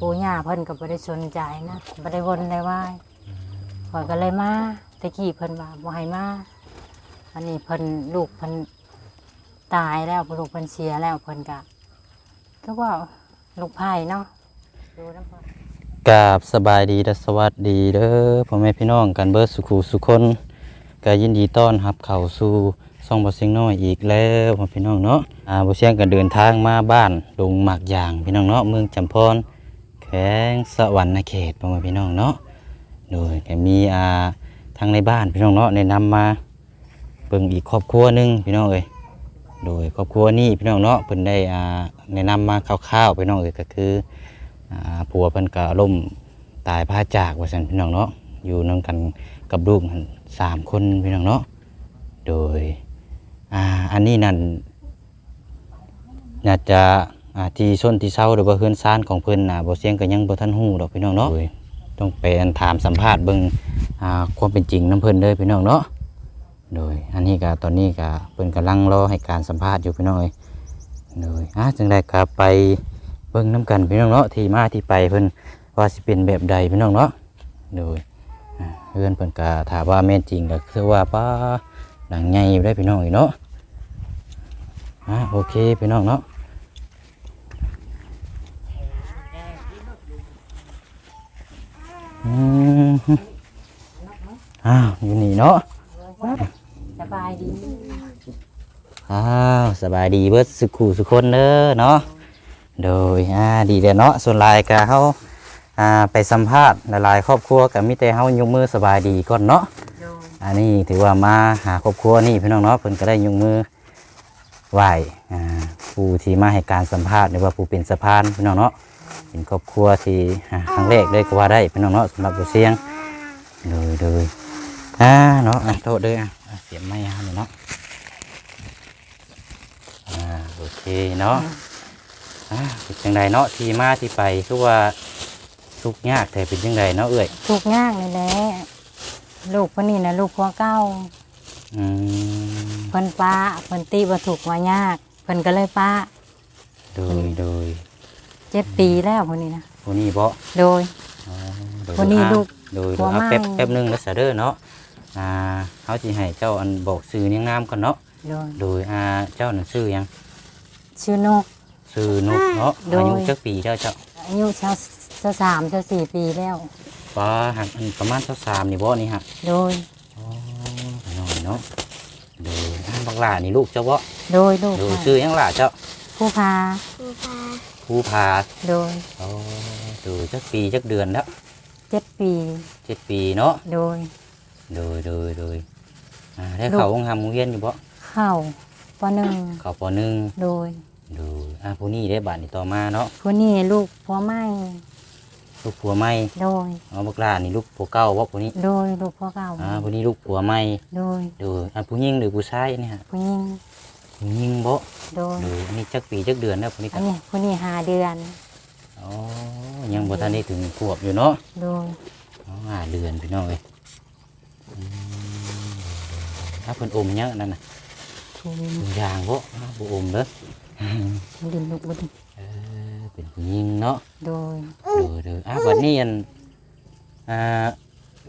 ปู่ย่าเพิ่นก็บ่ได้สนใจนะบ่ได้วนได้ไหว้ข่อยก็เลยมาตะกี้เพิ่นว่าบ่ให้มาอันนี้เพิ่นลูกเพิ่นตายแล้วลูกเพิ่นเสียแล้วเพิ่นก็ก็ว่าลูกไผ่เนาะดูน้ำเพิ่นกราบสบายดีและสวัสดีเด้อพ่อแม่พี่น้องกันเบิดสุขูสุคนก็ยินดีต้อนรับเข้าสู่ซ่องบ่เสียงน้อยอีกแล้วพ่อพี่น้องเนาะอ่าบ่เสียงก็เดินทางมาบ้านดงหมากยางพี่น้องเนาะเมืองจำพร แขวงสวรรณเขตพ่อแม่พี่น้องเนาะโดยก็มีอ่าทางในบ้านพี่น้องเนาะแนะนำมาเบิ่งอีกครอบครัวหนึงพี่น้องเอ้ยโดยครอบครัวนี้พี่น้องเนาะเพิ่นได้อ่าแนะนำมาคร่าวๆพี่น้องเอ้ยก็คืออ่าผัวเพิ่นก็ล่มตายพาจากว่าซั่นพี่น้องเนาะอยู่นํกันกับลูกสามคนพี่น้องเนาะโดยอ่าอันนี้นั่นน่าจะ อ่าที่ส้นที่เศร้าหรือว่าเฮือนซ่านของเพิ่นน่ะบ่เสียงก็ยังบ่ทันฮู้ดอกพี่น้องเนาะโดยต้องไปอันถามสัมภาษณ์เบิ่งอ่าความเป็นจริงนํเพิ่นเด้อพี่น้องเนาะโดยอันนี้ก็ตอนนี้ก็เพิ่นกำลังรอให้การสัมภาษณ์อยู่พี่น้องเอ้ยโดยอะจังไดก็ไปเบิ่งน้ำกันพี่น้องเนาะที่มาที่ไปเพิ่นว่าสิเป็นแบบใดพี่น้องเนาะโดยอ่าเพื่อนเพิ่นก็ถามว่าแม่นจริงก็คือว่าป้าหลังใหญ่อยู่ได้พี่น้องอีกเนาะอ่าโอเคพี่น้องเนาะ อืมอ้าวอยู่นี่เนาะสบายดีอ้าวสบายดีเบิดสุขุสุคนเด้อเนาะโดยอ่าดีเด้อเนาะส่วนหลายก็เฮาอ่าไปสัมภาษณ์หลายๆครอบครัวก็มีแต่เฮายกมือสบายดีก่อนเนาะโดยอันนี้ถือว่ามาหาครอบครัวนี่พี่น้องเนาะเพิ่นก็ได้ยกมือไหว้อ่าผู้ที่มาให้การสัมภาษณ์หรือว่าผู้เป็นสะพานพี่น้องเนาะ เป็นครอบครัวที่อ่าครั้งแรกเลยก็ว่าได้พี่น้องเนาะสำหรับผู้เสียงโดยโดยอ่าเนาะอะโทษเด้ออะอะเสียงไม่ฮะเนาะอ่าโอเคเนาะอ่าเป็นจังไดเนาะที่มาที่ไปคือว่าทุกข์ยากแต่เป็นจังไดเนาะเอ้ยทุกข์ยากนี่แหละลูกเพิ่นนี่นะลูกผัวเก่าอืมเพิ่นป้าเพิ่นตีบ่ถูกว่ายากเพิ่นก็เลยป้าโดยโดย เจ็ดปีแล้วคนนี้นะผู้นี้บ่โดย อ๋อโดยผู้นี้อะลูกโดยผัวโดยเอาใหม่ แป๊บแป๊บหนึงแล้วซะเด้อเนาะอ่าเฮาสิให้เจ้าอันบอกชื่อเนียงนามก่อนเนาะโดยโดยอ่าเจ้านั่นชื่อหยังชื่อนก ชื่อนุกเนาะโดย อายุจักปีเจ้าเจ้าอายุชาวชาวสามชาวสี่ปีแล้วป้าหักอันประมาณ23นี่บ่นี่ฮะโดย อ๋อน้อยเนาะโดยอ่าบักหลานี่ลูกเจ้าบ่โดยลูกโดยค่ะชื่อหยังล่ะเจ้าผู้พา ภูผาโดยโอ้ดูจักปีจักเดือนแล้วเจ็ดปีเจ็ดปีเนาะโดยโดยโดยโดยอ่าได้ลูกเขาห้องทำโรงเรียนอยู่บ่เข้าปหนึ่งเขาปหนึ่งโดยดูอ่าผู้นี้ได้บาทนี่ต่อมาเนาะผู้นี้ลูกผัวไม่ลูกผัวใหม่โดยเอาบักลานี่ลูกผัวเก่าบ่ผู้นี้โดยลูกผัวเก่าอ่าผู้นี้ลูกผัวใหม่โดยดูอ่าผู้หญิงหรือผู้ชายเนี่ยผู้หญิง ผู้หญิงบ่โดยดูอันนี้จักปีจักเดือนแล้วผู้นี้อัก็นนี้ผู้นี้หาเดือนอ๋อยังบ่ทันได้ถึงขวบอยู่เนาะโดยอ๋อห้าเดือนพี่น้องเอ้ยอืมถ้าเพิ่นอมเยอะนั่นน่ะทุนถุงยางบ่อ้าวบ่อมเด้อดินลูกบุญเออเป็นผู้หญิงเนาะ โดยเด้อเด้ออะวันนี้อันอ่า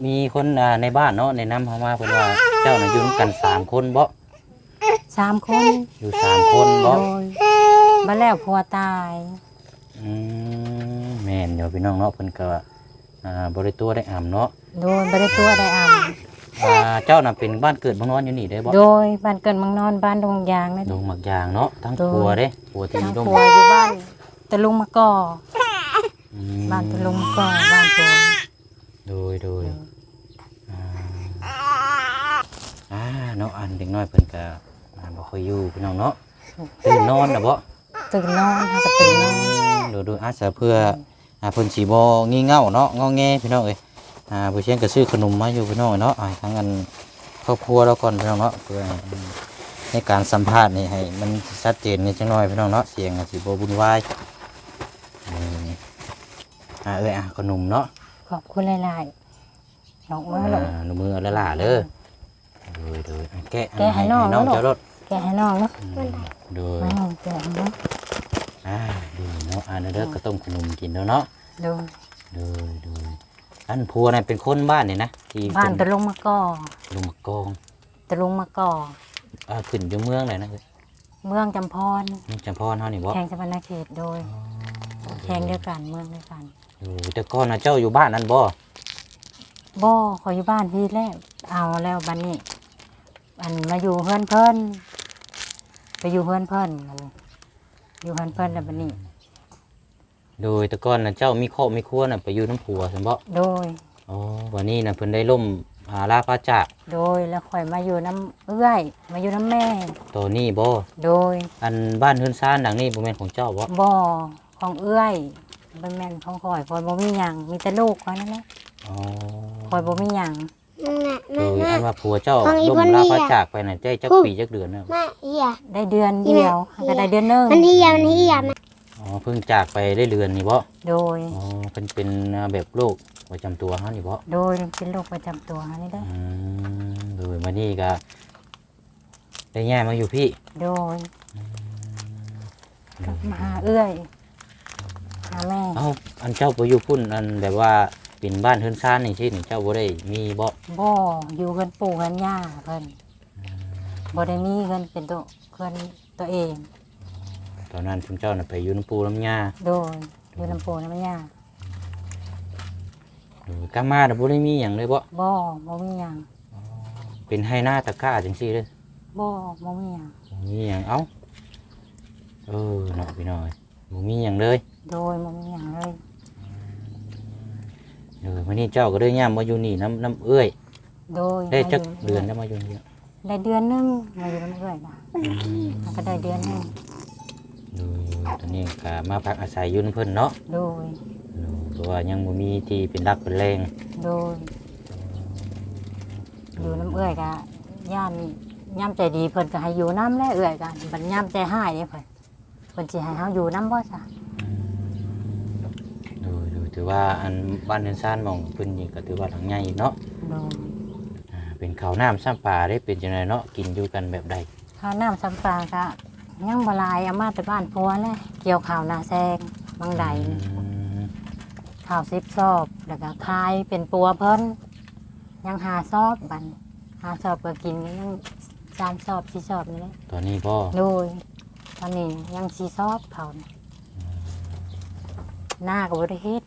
มีคนอ่าในบ้านเนาะในะนำเข้ามาเพิ่นว่าเจ้าน่ะอยู่นำกันสามคนบ่ สามคนอยู่สามคนโดบ่ยมาแล้วผัวตายอืมแม่นเดี๋ยวพี่น้องเนาะเพิ่นก็อ่าบ่ได้ตัวได้อ่ํเนาะโดยบริตัวได้อ่อ่าเจ้าน่ะเป็นบ้านเกิดบ้านนอนอยู่นี่ได้บ่ำโดยบ้านเกิดเมืองนอนบ้านดงยางนะดงหมักยางเนาะทั้งโดย ครัวเด้ครัวที่ทางดงผัวอยู่บ้านตะลุงมะกออืมบ้านตะลุงมะกอบ้านผัวโดยโดย อ่าอ่าเนาะอันเด็กน้อยเพิ่นก็อ่า บ่ค่อยอยู่พี่น้องเนาะตื่นนอนน่ะบ่ตื่นนอนเขาก็ตื่นนอนดูดูอาจจะเพื่ออ่าเพิ่นสิบ่งี่เง่าเนาะงอแงพี่น้องเอ้ยอ่าผู้เชี่ยงก็ซื้อขนมมาอยู่พี่น้องเนาะอ่าทั้งอันครอบครัวเราก่อนพี่น้องเนาะเพื่อให้ในการสัมภาษณ์นี่ให้มันชัดเจนนิดจังน้อยพี่น้องเนาะเสียงอาจสิบ่วุ่นวายนี่อ่าเอ้ยอะขนมเนาะขอบคุณหลายๆน้องมือหลงอ่าหนูมือเอาละล่ะเด้อโดยโดยอะแกะอันแกะให้น้องน้องแล้วลูกเจ้ารถแกะให้น้องเนาะโดยมาแกะเนาะอ่าดูเนาะอ่าเด้อก็ต้มขนมกินแล้วเนาะโดยโดยโดยอันผัวน่ะเป็นคนบ้านนี่นะที่บ้านเป็ตะลุงมะกอลุงมะกองตะลุงมะกออ่าขึ้นอยู่เมืองไหนนะเอ้ยเมืองจำพรเมืองจำพรเฮานี่บ่แข่งสมณเขตโดยแข่งเดียวกันเมืองเดียวกันโอ้แต่ก่อนน่ะเจ้าอยู่บ้านนั้นบ่บ่ขอยอยู่บ้านพี่แล้วเอาแล้วบัดนี้อันมาอยู่เพื่อนเพิ่น ไปอยู่เพื่อนเพิ่นมันอยู่เพื่อนเพิ่นแล้วบัดนี้ โดยแต่ก่อนน่ะเจ้ามีครอบมีครัวน่ะไปอยู่น้ำผัวซั่นบ่โดย อ๋อวันนี้น่ะเพิ่นได้ล่มอาลาปาจากโดยแล้วข่อยมาอยู่น้ำเอื้อยมาอยู่น้ำแม่ ตัวนี้บ่โดยอันบ้านเฮือนซ่านหลังนี้บ่แม่นของเจ้าบ่บ่อของเอื้อยเป็นแม่นของข่อยข่อยบ่มีหยังมีแต่ลูกข่อยนั่นแหละอ๋อข่อยบ่มีหยัง โดยอันว่าผัวเจ้าของอีล่มพ่นลานี่ปาอะจากไปน่ะได้จักพูดปีจักเดือนน่ะแม่เฮีย ได้เดือนเดียวก็ได้เดือนหนึงมันเฮียมันเฮียแม่อ๋อเพิ่งจากไปได้เดือนนี่บ่โดย อ๋อเพิ่นเป็นอ่าแบบโรคประจำตัวเฮานี่บ่โดยเป็นโรคประจำตัวนี่ได้ออืมโดยมานี่ก็ได้ย้ายมาอยู่พี่โดยกลับมาหาเอื้อยหาแม่ เอ้าอันเจ้าไปอยู่พุ่นอันแบบว่า เป็นบ้านเฮือนซ่านนี่สินี่เจ้าบ่ได้มีบ่บ่อยู่กันปู่กันย่าเพิ่นบ่ได้มีเงินเป็นตัวเพิ่นตัวเอง ตอนนั้นชุมเจ้าน่ะไปอยู่น้ำปูน้ำยาโดยอยู่น้ำปู่น้ำย่าโดยกลับมาน่ะบ่ได้มีหยังเลยบ่บ่บ่มีหยังเป็นให้หน้าตะกร้าจังซี่เด้อบ่บ่มีหยังบ่มีหยังเอ้าเออเนาะพี่น้อยบ่มีหยังเลย โดยบ่มีหยังเลย เออวันนี้เจ้าก็ได้ย่ามมาอยู่นี่น้ำน้ำเอื้อย โดยได้จักมายู่เดือนแล้วมาอยู่นี่ได้เดือนหนึงมาอยู่น้ำเอื้อยนะมันก็ได้เดือนหนึงโดยตอนนี้ก็มาพักอาศัยอยู่นำเพิ่นเนาะโดย เออเพราะว่ายังบ่มีที่เป็นรักเป็นแรงโดยอยู่น้ำเอื้อยกะย่านย่ำใจดีเพิ่นก็ให้อยู่น้ำแล้เอื้อยกันบัดย่ำใจหายเด้เพิ่นเพิ่นสิให้เฮาอยู่น้ำบ่ซะโดยโดย ถือว่าอันบ้านเรือนซ่านหมองเพิ่นนี่ก็ถือว่าหลังใหญ่เนาะโดยอ่าเป็นข้าวน้ำซ้ำปลาได้เป็นจังไดเนาะกินอยู่กันแบบใดข้าวน้ำสำปลาก็ยังบ่หลายเอามาแต่บ้านพัวแหละเกี่ยวข้าวนาแซงบางใดอืมข้าว10ซอบแล้วก็ขายเป็นปัวเพิ่นยังหาซอบบัดหาซอบก็กินยังสามซอบสี่ซอบนี่แหละตอนนี้พ่อโดยตอนนี้ยังสีซอบเขาน่ะหน้าก็บริเฮ็ด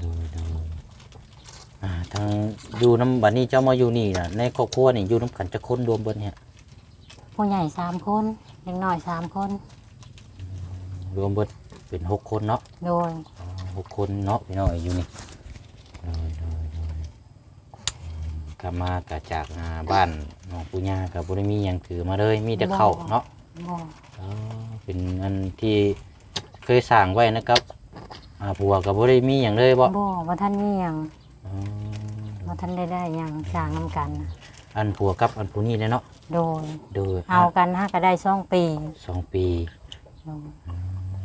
โดยโดยอ่า ทางอยู่น้ำบัดนี้เจ้ามาอยู่นี่น่ะในครอบครัวนี่อยู่น้ำกันจะคนรวมเบิดเนี่ยผู้ใหญ่สามคนเด็กน้อยสามคน รวมเบิดเป็นหกคนเนาะโดยอ๋อหกคนเนาะพี่น้องอยู่นี่โดยโดยโดยอืมกลับมากะจากอ่าบ้านน้องปุญญากับบุรีมีหยังถือมาเลยมีแต่เข้าวเนาะ บ่อ๋อเป็นอันที่เคยสั่งไว้นะครับอ่าผัวกับบุรีมีอย่างเลยบ่บ่ว่าท่านมีหยังอ๋อ ว่าท่านได้ได้หยังสร้างนํกันน่ะอันผัวกับอันผู้นี้เนี่ยเนาะโดย โดยเอากันฮะก็ได้สองปีสองปี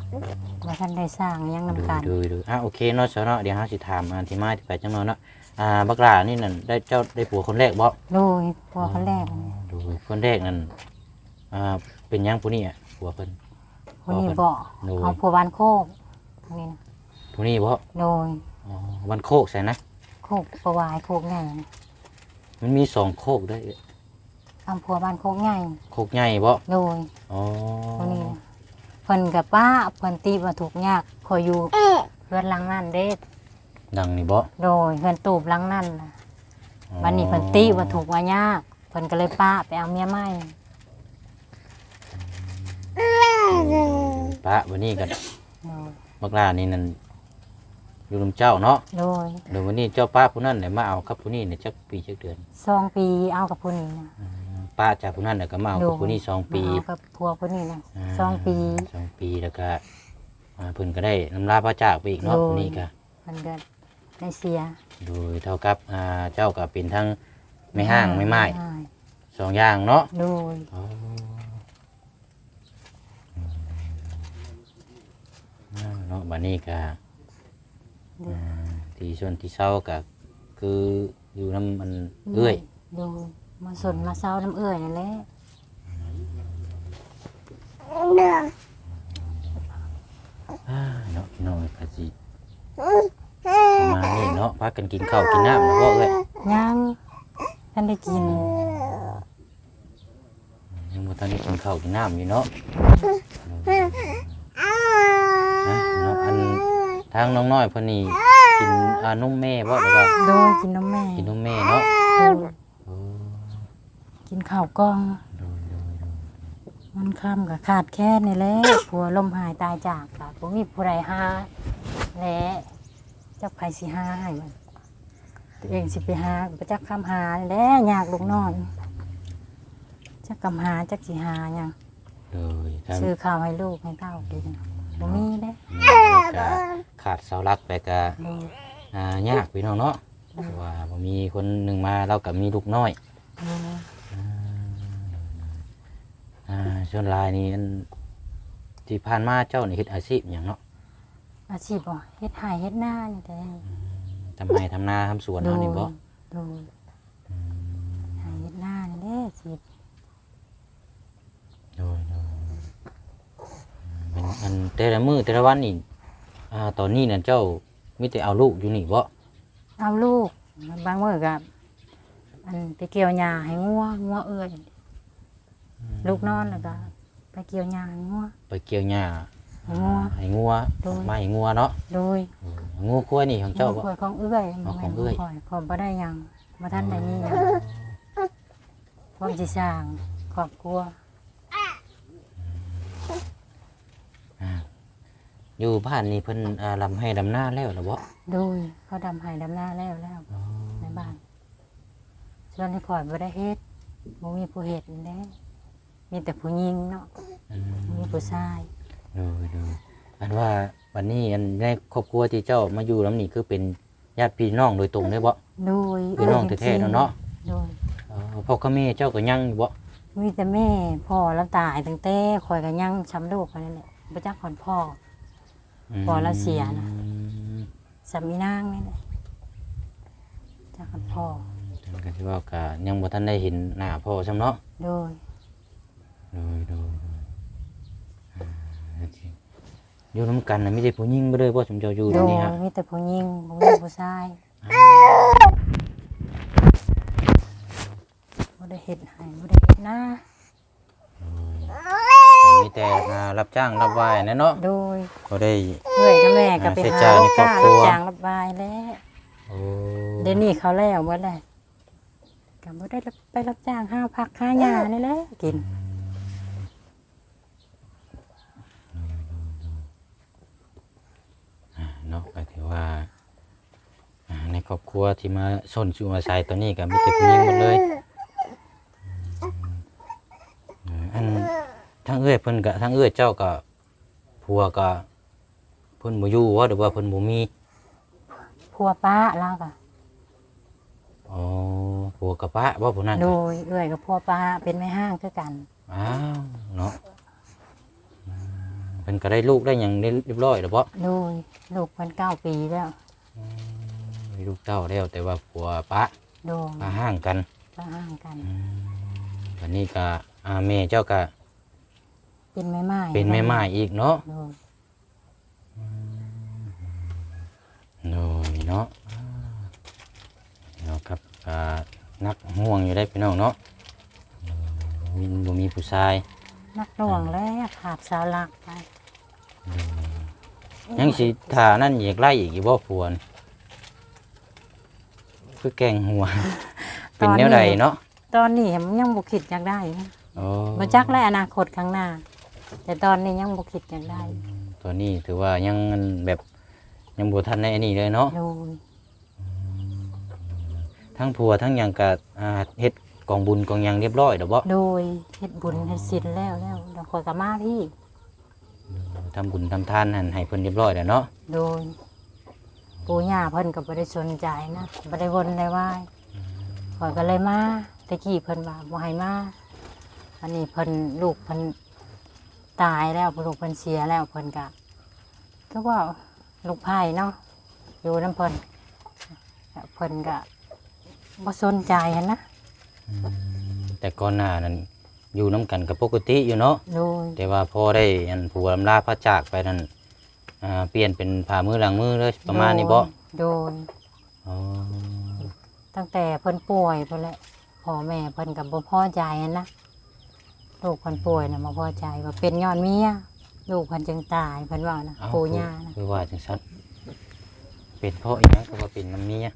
โดยว่าท่านได้สร้างหยังนํโดยกันโดยโดยอะโอเคเนาะเสาเนาะเดี๋ยวเราสิถามอันที่มาที่ไปจังเนาะเนาะอ่าบักหลานี่นั่นได้เจ้าได้ผัวคนแรกบ่โดยพัวคนแรกนี่โดยคนแรกนั่นอ่าเป็นหยังผู้นี้อะผัวเพิ่น คนนี้บ่โดย เอาผัวบ้านโคกนี่นะผู้นี้บ่โดยอ๋อวันโคกใช่นะ โคกประวายโคกใหญ่นะมันมีสองโคกได้เอาผัวบ้านโคกใหญ่โคกใหญ่บ่โดยอ๋อคนนี้นะเพิ่นกับป้าเพิ่นตีว่าถูกข์ยากคอยอยู่เพื่อนหลังนั่นเด้ดังนี่บ่โดยเพิ่นตูบหลังนั่นน่ะอ๋อวันนี้เพิ่นตีว่าถูกข์ว่ายากเพิ่นก็เลยป้าไปเอาเมียใหม่ปะวันนี้กันโดย บักลานี่นั่น อยู่ลำเจ้าเนาะโดยเดี๋ยววันนี้เจ้าป้าผู้นั้นเนี่ยมาเอากับผู้นี้เนี่ยจักปีจักเดือนสองปีเอากับผู้นี้นะป้าจากผู้นั้นเนี่ยก็มาเอากับผู้นี้สองปีเอากับผัวผู้นี้นะาสองปีสองปีแล้วก็อ่าเพิ่นก็ได้น้ำลาพระจากไปอีกเนาะโดยผู้นี้ก็เพิ่นก็ได้เสีย โดยเท่ากับอ่าเจ้าก็เป็นทั้งไม่ห้างไม่ไม้ใช่สองอย่างเนาะโดยอ๋ออืมเนาะบัดนี้ก็ อ่าที่ส่วนที่เศร้าก็คืออยู่น้ำมันเอื้อยโดยมาสนมาเศร้าน้ำเอื้อยนั่นแหละเดืออ่าเนาะพี่น้องกะสิมานี่เนาะพากันกินข้าวกินน้ำแล้วบ่เอ้ยยังท่านได้กินยังบ่ทันได้กินข้าวกินน้ำอยู่เนาะนะเนาะอัน ทางน้องน้อยเพิ่นนี่กินอ่านมแม่บ่หรือว่าโดยกินน้ำแม่กินนมแม่เนาะโดยโอ้กินข้าวกล้อง โดยโดยโดยมันค่ำกับขาดแค่นี่แหละ ผัวลมหายตายจากค่ะผมมีผู้ใดหาและเจ้าไผสิหาให้มันตัวเองสิไปหาประจักคำหาแล้วยากลูกน้อยจักคำหาจักสิหาหยังโดยทางซื้อข้าวให้ลูกให้เต้ากินบ่มีเด้แม่ก็ ขาดเสาหลักไปก็โดยอ่ายากพี่น้องเนาะเพราะว่าบ่มีคนหนึงมาเราก็มีลูกน้อยโดยอ่าส่วนหลายนี่อันที่ผ่านมาเจ้านี่เฮ็ดอาชีพหยังเนาะอาชีพบ่เฮ็ดหายเฮ็ดหน้านี่แต่ทำไร่ทำนาทำสวนโดเฮายนี่บ่ โดยหายเฮ็ดหน้านี่แหละสิโดยโดยเป็นอันแต่ละมื้อแต่ละวันนี่ อ่าตอนนี้น่ะเจ้ามีแต่เอาลูกอยู่นี่บ่เอาลูก บางมื้อก็อันไปเกี่ยวหญ้าให้งัวงัวเอื้อยลูกนอนแล้วก็ไปเกี่ยวหญ้าให้งัวไปเกี่ยวหญ้าให้งัว ให้งัวโดยมาให้งัวเนาะโดยงัวกล้วยนี่ของเจ้างับ่วข่อยของเอื้อยอ๋อของเอื้อยบ่แม่นข่อยข่อยบ่ได้หยังบ่ทันได้มีหยังพร้อมสิสร้างครอบครัว อ่า อยู่บ้านนี่เพิ่นอ่าลำให้ดำหน้าแล้วเหรอบ่โดยเขาดำให้ดำหน้าแล้วแล้วในบ้านส่วนที่ข่อยบ่ได้เฮ็ดบ่มีผู้เฮ็ดนี่แหละมีแต่ผู้หญิงเนาะอืมมีผู้ชายดูดูอันว่าวันนี้อันในครอบครัวที่เจ้ามาอยู่น้ำนี่คือเป็นญาติพี่น้องโดยตรงเลยบ่โดยพี่น้องแท้ๆเนาะเนาะโดย เอ่อพ่อกับแม่เจ้าก็ยังอยู่บ่มีแต่แม่พ่อแล้วตายตั้งแต่ข่อยก็ยังช้ำลูกคนนั้นแหละบ่จักคนพ่อม พ่อเราเสียนะสามีนางนี่แหละจักคนพ่อท่านก็สิว่าก็ยังบ่ทันได้เห็นหน้าพ่อซ้ำเนาะโดยดูดูดูอ่าจริงอยู่นํกันน่ะมีแต่ผู้หญิงบ่เลยบ่สมเจ้าอยู่โดตรงยนี้ฮะมีแต่ผู้หญิงบ่มีผู้ชายบ่ได้เฮ็ดให้บ่ได้เฮ็ดนะก็ มีแต่อ่ารับจ้างรับวายนะเนาะโดยก็ได้เอื้อยกับแม่ก็ไปใช้หาจ่ายในครอบครัวจ้างรับบายแล้วโอ้เดี๋ยวนี้เขาแล้วเมื่อไรก็บ่ได้รับไปรับจ้างห้าพักห้าหญ้านี่แหละกิน อ่าเนาะก็ถือว่าอ่าในครอบครัวที่มาชนชูมาใส่ตัวนี้ก็มีแต่ผู้หญิงหมดเลยอืมอัน ทั้งเอื้อยเพิ่นก็ทั้งเอื้อยเจ้าก็ผัวก็เพิ่นบ่อยู่ว่าหรือว่าเพิ่นบ่มีพัวป้าแล้วก็อ๋อผัวกับป้าบ่ผู้นั้นโดก็ยเอื้อยกับพัวป้าเป็นแม่ห้างคือกันอ้าวเนาะอืมเพิ่นก็ได้ลูกได้หยังได้เรียบร้อยแล้วบ่โดยลูกเพิ่นเก้าปีแล้วมีลูกเต้าแล้วแต่ว่าผัวป้าโดยป้าห่างกันป้าห้างกันวันนี้ก็อาแม่เจ้าก็ เป็นแม่ไม้เป็นแม่ไม้อีกเนาะโดยโดยเนาะเนาะครับก็นักห่วงอยู่ได้พี่น้องเนาะมีบ่มีผู้ชายนักหน่วงแล้วขาดสาวหลักไปยังสิถ้านั่นอยากไล่อีกอยู่บ่พวนคือแกงหัว เป็นแนวใดเนาะตอนนี้มันยังบ่คิดอยากได้นะโอ้บ่จักและอนาคตข้างหน้า แต่ตอนนี้ยังบ่คิดอยากได้ตัวนี้ถือว่ายังแบบยังบ่ทันในอันนี้เลยเนาะโดยทั้งผัวทั้งหยังก็อ่าเฮ็ดกองบุญกองหยังเรียบร้อยแล้วบ่โดยเฮ็ดบุญเฮ็ดศีลแล้วแล้วเดี๋ยวข่อยก็มาพี่ ทำบุญทำทานนั่นให้เพิ่นเรียบร้อยแล้วเนาะโดยปู่ย่าเพิ่นก็บ่ได้สนใจนะบ่ได้วนได้ไหว้ข่อยก็เลยมาแตะกี้เพิ่นว่าบ่ให้มาอันนี้เพิ่นลูกเพิ่น ตายแล้วลูกเพิ่นเสียแล้วเพิ่นก็ก็ว่าลูกไผ่เนาะอยู่นํเพิ่นเพิ่นก็บ่สนใจหันนะแต่ก่อนหน้านั้นอยู่น้ำกันกับปกติอยู่เนาะโดยแต่ว่าพอได้อันผัวลำลาพระจากไปนั่นอ่าเปลี่ยนเป็นผ่ามือหลังมือเลยประมาณนี้บ่โดยอ๋อตั้งแต่เพิ่นป่วยเพิ่นแหละพ่อแม่เพิ่นกับบ่พอใจหั้นนะ ลูกเพิ่นป่วยน่ะบ่พอใจว่าเป็นย้อนเมียลูกเพิ่นจึงตายเพิ่นว่านะเอ้าปู่ย่านะคือว่าจังซั่นเป็นเพราะอีหยังก็ว่าเป็นน้ำเมีย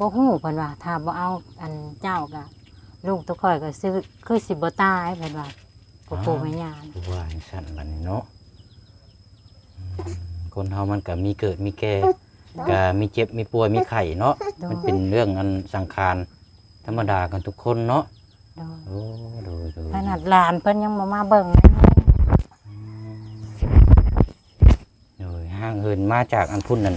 บ่ฮู้เพิ่นว่า ถ้าบ่เอาอันเจ้าก็ลูกตัวข่อยก็ซื้อคือสิบ่ตายเพิ่นว่าปู่ปู่แม่ย่านะคือว่าจังซั่นบัดนี้เนาะอืมคนเฮามันก็มีเกิดมีแก่ก็มีเจ็บมีป่วยมีไข้เนาะมันเป็นเรื่องอันสังขารธรรมดากันทุกคนเนาะ โดยโอ้ดูดูขนาดหลานเพิ่นยังบ่มาเบิ่งเลยโดยห่างเหินมาจากอันพุ่นนั่น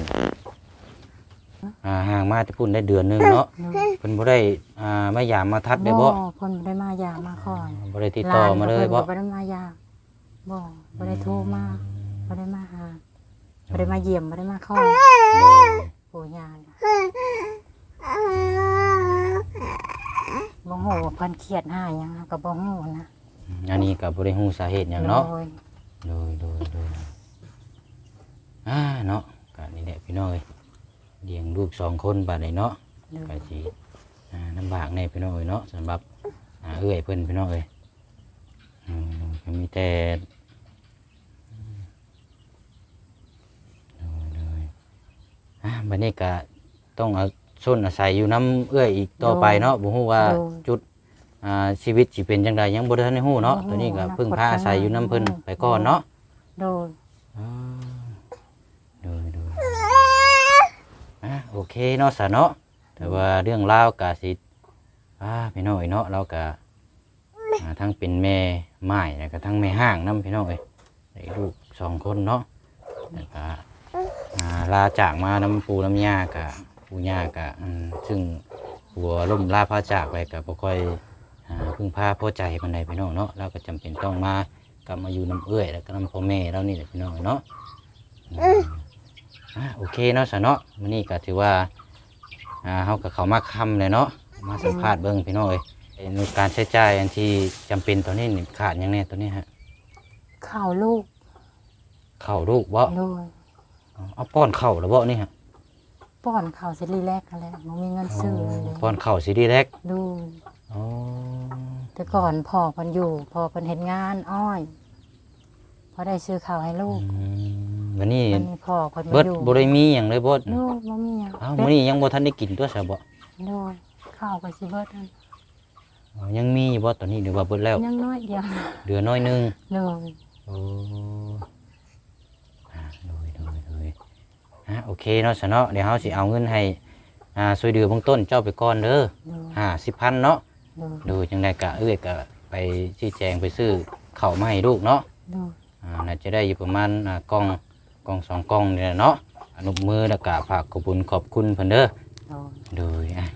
อ่าห่างมาจะพุ่นได้เดือนหนึงเนาะเนาะเพิ่นบ่ได้อ่าไม่ยามมาทัดได้บ่เพิ่นบ่ได้มายามมาคอยบ่ได้ติดต่อมาเลยบ่หนก็พิ่นก็บ่ได้มายามบ่บ่ได้โทรมาบ่ได้มาหาบ่ได้มาเยี่ยมบ่ได้มาคอยโดย ปู่ย่าน่ะ บ่ฮู้ว่าเพิ่นเครียดหาหยังก็บ่ฮู้นะอันนี้ก็บ่ได้ฮู้สาเหตุหยังเนาะโดยโดยโดยโดยอ่าเนาะก็นี่แหละพี่น้องเอ้ยเลี้ยงลูกสองคนบาดนี้เนาะโดก็ยสิอ่าลำบากแน่พี่น้องเอ้ยเนาะสำหรับอ่าเอื้อยเพิ่นพี่น้องเอ้ยอืมก็มีแต่โดยโดยอ่าบัดนี้ก็ต้องเอา ส้นอาศัยอยู่น้ำเอื้อยอีกต่อไปเนาะบ่ฮู้ว่าจุดอ่าชีวิตสิเป็นจังไดยังบ่ทันได้ฮู้เนาะตัวนี้ก็เพิ่งพาอาศัยอยู่น้ำเพิ่นไปก่อนเนาะโดย อ่าดูดูอะโอเคเนาะสะเนาะแต่ว่าเรื่องราวกาสิอ่าพี่น้องเอ้ยเนาะเรากะอ่าทั้งเป็นแม่ไม้แล้วก็ทั้งแม่ห้างน้ำพี่น้องเอ้ยได้ลูกสองคนเนาะแล้วก็อ่าลาจากมาน้ำปูน้ำยากะปูยากะอืมซึ่งหัวล่มลาพาจากไปกับบ่ค่อยอ่าพึ่งพาพอใจปันใดพี่น้องเนาะเราก็จำเป็นต้องมากลับมาอยู่น้ำเอื้อยแล้วก็น้ำพ่อแม่เรานี่แหละพี่น้องเนาะอืมอะโอเคเนาะสะเนาะวันนี้ก็ถือว่าอ่าเฮากับเขามาคำเลยเนาะมาสัมภาษณ์เบิ้งพี่น้องเอ้ยไอ้ในการใช้จ่ายอันที่จำเป็นตอนนี้นี่ขาดหยังแน่ตอนนี้ฮะข้าวลูก เข่าลูกบ่โดยเอาป้อนเข่าแล้วบ่นี่ฮะ ป้อนข้าวสิรีแลกกันแหล้วบ่มีเงินซื้อเลยป้อนเข่าสิดีแรกโดู อ๋อแต่ก่อนพ่อเพิ่นอยู่พ่อเพิ่นเฮ็ดงานอ้อยพอได้ซื้อข้าวให้ลูกอืมวันนี้วันนี้พ่อเพิ่นเบิมาดอยู่บ่ได้มีหยังเลยเบิดลูกบ่มีหยังเอ้ามื้อนี้ยังบ่ทันได้กินตัวซะบ่โดยข้าวก็สิเบิดนั่นอ๋อยังมีอยู่บ่ตอนนี้หรือว่าเบิดแล้ว ยังน้อยเดียวเหลือน้อยหนึงโดยโอ้อ่าโดยโดยโดย อะโอเคเนาะสะเนาะเดี๋ยวเราสิเอาเงินให้อ่าช่วยเดือเบื้องต้นเจ้าไปก่อนเด้อโดยห้าสิบพันเนาะโดยโดยจังใดกะเอ้ยกะไปชี้แจงไปซื้อข้าวมาให้ลูกเนาะโดยอ่าน่าจะได้อยู่ประมาณอ่ากล่องกล่องสองกล่องนี่แหละเนาะอนุมือแล้วกะฝากขอบคุณขอบคุณเพิ่นเด้อโดยโดยอะ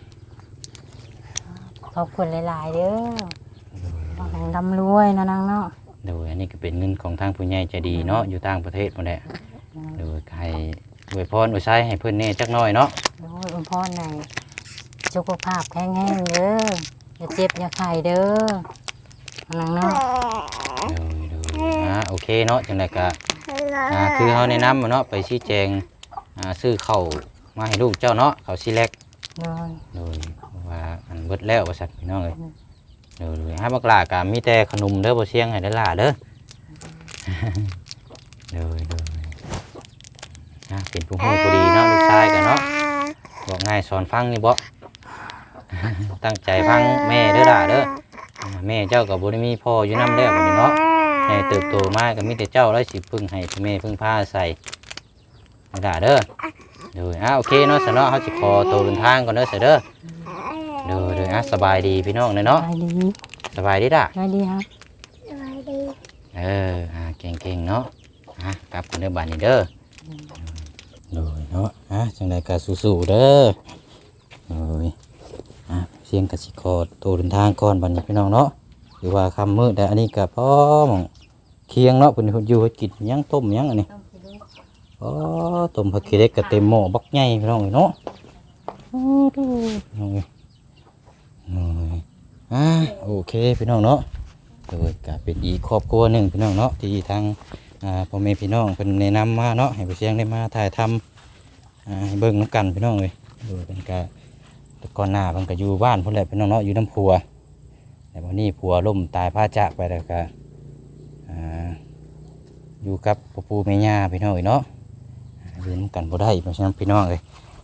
ขอบคุณหลาย ๆ เด้อขอให้ร่ำรวยนะนางเนาะโดยอันนี้ก็เป็นเงินของทางผู้ใหญ่ใจดีเนาะอยู่ต่างประเทศพุ่นแหละโดยให้ อวยพรอวยใช้ให้เพิ่นแน่จักหน่อยเนาะโดยคุณพ่อในสุขภาพแข็งแรงเด้ออย่าเจ็บอย่าไข้เด้อนางเนาะโดยโดยอ่าโอเคเนาะจังไดก็อ่าคือเฮาแนะนำเนาะไปชี้แจงอ่าซื้อข้าวมาให้ลูกเจ้าเนาะข้าวซีเล็กโดยโดยว่าอันเบิดแล้วว่าซั่นพี่น้องเอ้ยโดยโดยหาบักหลาก็มีแต่ขนมเด้อบ่เสียงให้ได้หลาเด้อโดยโดย อ่าเป็นผู้ฮู้ผู้ดีเนาะลูกชายกันเนาะบอกง่ายสอนฟังนี่บ่ตั้งใจฟังแม่เด้อล่ะเด้ออ่าแม่เจ้าก็บ่ได้มีพ่ออยู่นำแล้วบัดนี้เนาะให้เติบโตมาก็มีแต่เจ้าแล้วสิพึ่งให้พ่อแม่พึ่งพาใส่ไม่ได้เด้อเดูอะโอเคเนาะสะเนาะเขาสิขอตัวเดินทางก่อนเด้อเสยเด้อเดูเดูอะสบายดีพี่น้องเลยเนาะสบายดีสบายดีด่ะสบายดีครับเอออะเก่งๆเนาะอะกลับกันเด้อบ้านนี้เด้อ ดูเนาะอะจังไดก็สู้ๆเด้อโอ้ยอะเสียงกสิขอตัวเดินทางก่อนบัดนี้พี่น้องเนาะหรือว่าคำมืดแต่อันนี้ก็พอมองเคียงเนาะเพิ่นอยู่กินยังต้มยังอันนี้อ๋ต้มผักขี้เล็กก็เต็มหม้อบักใหญ่พี่น้องเนาะโอ้ดูพี่น้องเอ้ยโอ้ยอ่าโอเคพี่น้องเนาะโดยก็เป็นอีกครอบครัวหนึ่งพี่น้องเนาะที่ทาง พ่อแม่พี่น้องเพิ่นแนะนำมาเนาะให้บ่เสียงได้มาถ่ายทำให้เบิ่งนํกันพี่น้องเอ้ยโดยเป็นกะต่ก่อนหน้าเพิ่นก็อยู่บ้านพุ่นแหละพี่น้องเนาะอยู่น้ำผัวแต่วันนี้ผัวล่มตายพาจากไปแล้วก็อ่าอยู่กับพ่ปู่แม่ย่าพี่น้องเอ้ยเนาะอ่าอยู่นำกันบ่ได้เพราะฉะนั้นพี่น้องเอ้ย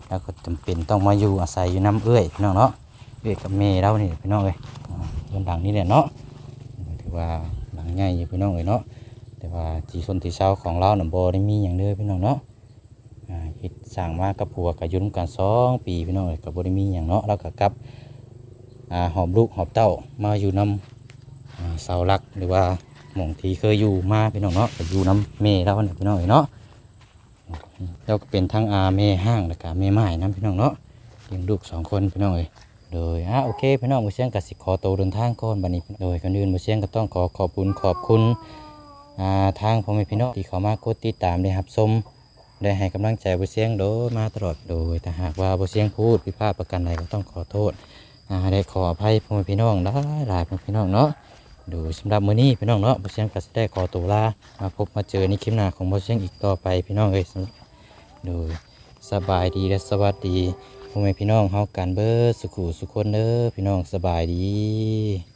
แล้วก็จำเป็นต้องมาอยู่อาศัยอยู่น้ำเอื้อยพี่น้องเนาะเอื้อยกับแม่เรานี่พี่น้องเอ้ยอ่าบนหลังนี้แหละเนาะถือว่าหลังใหญ่อยู่พี่น้องเอ้ยเนาะ แต่ว่าที่ชนที่เช้าของเราหน่ะบ่ได้มีอย่างเด้อพี่น้องเนาะอ่าคิดสร้างมากับผัวก็อยู่นกันสองปีพี่น้องเอ้ยก็บ่ได้มีหยังเนาะแล้วก็กลับอ่าหอบลูกหอบเต้ามาอยู่นำอ่าเสาหลักหรือว่าหม่องที่เคยอยู่มาพี่น้องเนาะก็อยู่น้ำเมแล้วเนี่ยพี่น้องเอ้ยเนาะแล้วก็เป็นทั้งอาเมห้างและก็เมไม้น้ำพี่น้องเนาะเลี้ยงลูกสองคนพี่น้องเอ้ยโดยอะโอเคพี่น้องมือเชียงกสิขอตัวเดินทางก่อนบัดนี้โดยก่อนอื่นมือเชียงก็ต้องขอขอบคุณขอบคุณ ทางพ่อแม่พี่น้องที่เขามากดติดตามได้รับชมได้ให้กำลังใจบุเชียงโดยมาตลอดโดยแต่หากว่าบุเชียงพูดผิพาดประการใดก็ต้องขอโทษได้ขออภัยพ่อแม่พี่น้องได้หลายพ่อแม่พี่น้องเนาะดูสำหรับมื้อนี้พี่น้องเนาะบ่เชียงก็สิได้ขอตัวลามาพบมาเจอในคลิปหน้าของบ่เชียงอีกต่อไปพี่น้องเอ้ยดูสบายดีและสวัสดีพ่อแม่พี่น้องเฮากันเบิดสุขุสุขคนเด้อพี่น้องสบายดี